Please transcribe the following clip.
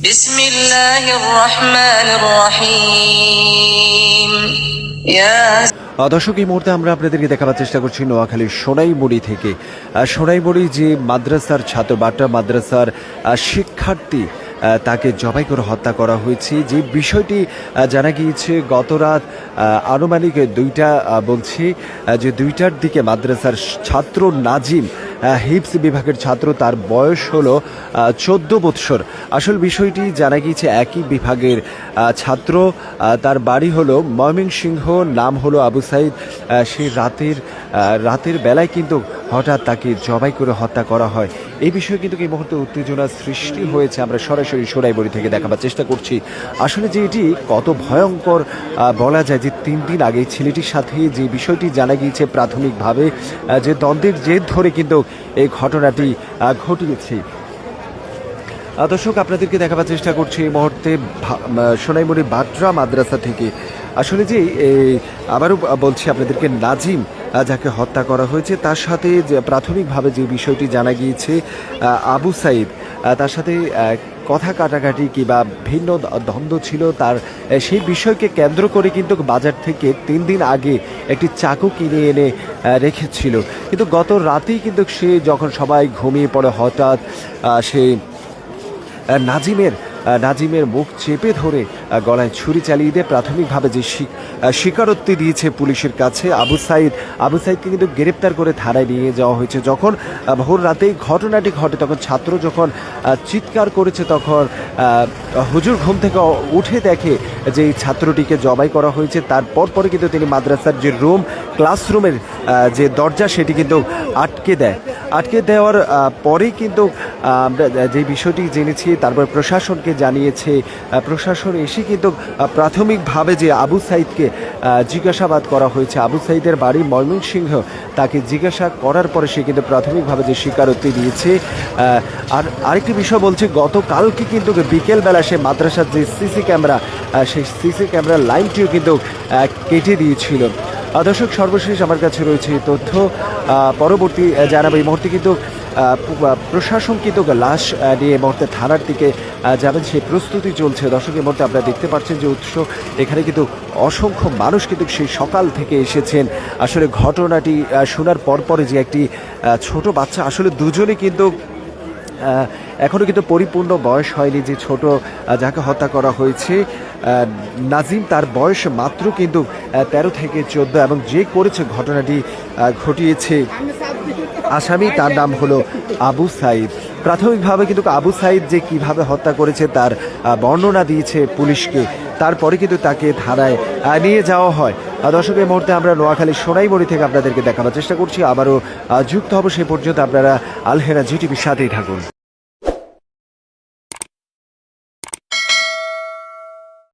بسم الله الرحمن الرحيم يا আহ, দর্শক এই মুহূর্তে আমরা আপনাদেরকে দেখাবার চেষ্টা করছি নোয়াখালীর সোনাইমুড়ি থেকে আহ, সোনাইমুড়ি যে মাদ্রাসার ছাত্র বাটা মাদ্রাসার আহ, শিক্ষার্থী আহ, তাকে জবাই করে হত্যা করা হয়েছে যে বিষয়টি আহ, জানা গিয়েছে গত রাত আহ, আনুমানিক দুইটা আহ, বলছি আহ, যে দুইটার দিকে মাদ্রাসার ছাত্র নাজিম আহ, হিপস বিভাগের ছাত্র, তার বয়স হল চোদ্দ বৎসর। আসল বিষয়টি জানা গিয়েছে একই বিভাগের ছাত্র তার বাড়ি হলো ময়মনসিংহ, নাম হলো আবু সাইদ। সেই রাতের রাতের বেলায় কিন্তু হঠাৎ তাকে জবাই করে হত্যা করা হয়। এই বিষয়ে কিন্তু এই মুহূর্তে উত্তেজনার সৃষ্টি হয়েছে। আমরা সরাসরি সোনাইবড়ি থেকে দেখাবার চেষ্টা করছি। আসলে যে এটি কত ভয়ঙ্কর বলা যায় যে তিন দিন আগে ছেলেটির সাথে যে বিষয়টি জানা গিয়েছে প্রাথমিকভাবে যে দ্বন্দ্বের জেদ ধরে কিন্তু এই ঘটনাটি ঘটিয়েছে। দর্শক, আপনাদেরকে দেখাবার চেষ্টা করছি এই মুহূর্তে সোনাইমুড়ি বাটরা মাদ্রাসা থেকে। আসলে যে আবারও বলছি আপনাদেরকে, নাজিম যাকে হত্যা করা হয়েছে, তার সাথে যে, প্রাথমিকভাবে যে বিষয়টি জানা গিয়েছে আবু সাইদ তার সাথে কথা কাটাকাটি কিংবা ভিন্ন দ্বন্দ্ব ছিল তার সেই বিষয়কে কেন্দ্র করে কিন্তু বাজার থেকে তিন দিন আগে একটি চাকু কিনে এনে রেখেছিল। কিন্তু গত রাতেই কিন্তু সে যখন সবাই ঘুমিয়ে পড়ে, হঠাৎ সে নাজিমের নাজিমের মুখ চেপে ধরে গলায় ছুরি চালিয়ে দিয়ে প্রাথমিকভাবে যে স্বী- স্বীকারোক্তি দিয়েছে পুলিশের কাছে, আবু সাইদ, আবু সাইদকে কিন্তু গ্রেপ্তার করে থানায় নিয়ে যাওয়া হয়েছে। যখন ভোর রাতেই ঘটনাটি ঘটে, তখন ছাত্র যখন চিৎকার করেছে, তখন হুজুর ঘুম থেকে উঠে দেখে যে ছাত্রটিকে জবাই করা হয়েছে। তারপর পরে কিন্তু তিনি মাদ্রাসার যে রুম, ক্লাসরুমের যে দরজা, সেটি কিন্তু আটকে দেয়। আটকে দেওয়ার পরেই কিন্তু আমরা যে বিষয়টি জেনেছি, তারপর প্রশাসনকে জানিয়েছে প্রশাসন এসে কিন্তু প্রাথমিকভাবে যে আবু সাইদকে জিজ্ঞাসাবাদ করা হয়েছে, আবু সাইদের বাড়ি ময়মনসিংহ তাকে জিজ্ঞাসা করার পরে সে কিন্তু প্রাথমিকভাবে যে স্বীকারোক্তি দিয়েছে আর আরেকটি বিষয় বলছে, গতকালকে কিন্তু বিকেলবেলা সে মাদ্রাসার যে সিসি ক্যামেরা সেই সিসি ক্যামেরার লাইনটিও কিন্তু কেটে দিয়েছিল। দর্শক, সর্বশেষ আমার কাছে রয়েছে তথ্য। পরবর্তী জানাব এই মুহূর্তে কিন্তু প্রশাসন কিন্তু লাশ নিয়ে মর্তে থানার দিকে যাবেন। সেই প্রস্তুতি চলছে। দর্শক মধ্যে আপনারা দেখতে পাচ্ছেন যে উৎস, এখানে কিন্তু অসংখ্য মানুষ কিন্তু সেই সকাল থেকে এসেছেন। আসলে ঘটনাটি শোনার পরপরে যে একটি ছোট বাচ্চা, আসলে দুজনে কিন্তু আহ, এখনও কিন্তু পরিপূর্ণ বয়স হয়নি যে ছোট যাকে হত্যা করা হয়েছে। নাজিম তার বয়স মাত্র কিন্তু তেরো থেকে চোদ্দ এবং যে করেছে ঘটনাটি ঘটিয়েছে আসামি তার নাম হলো আবু সাইদ। প্রাথমিকভাবে কিন্তু আবু সাইদ যে কীভাবে হত্যা করেছে তার বর্ণনা দিয়েছে পুলিশকে। তারপরে কিন্তু তাকে আহ, নিয়ে যাওয়া হয়। দর্শক এই মুহূর্তে আমরা নোয়াখালী সোনাইমড়ি থেকে আপনাদেরকে দেখানোর চেষ্টা করছি। আবারও যুক্ত হব সে পর্যন্ত আপনারা আলহেরা জিটিভির সাথেই থাকুন।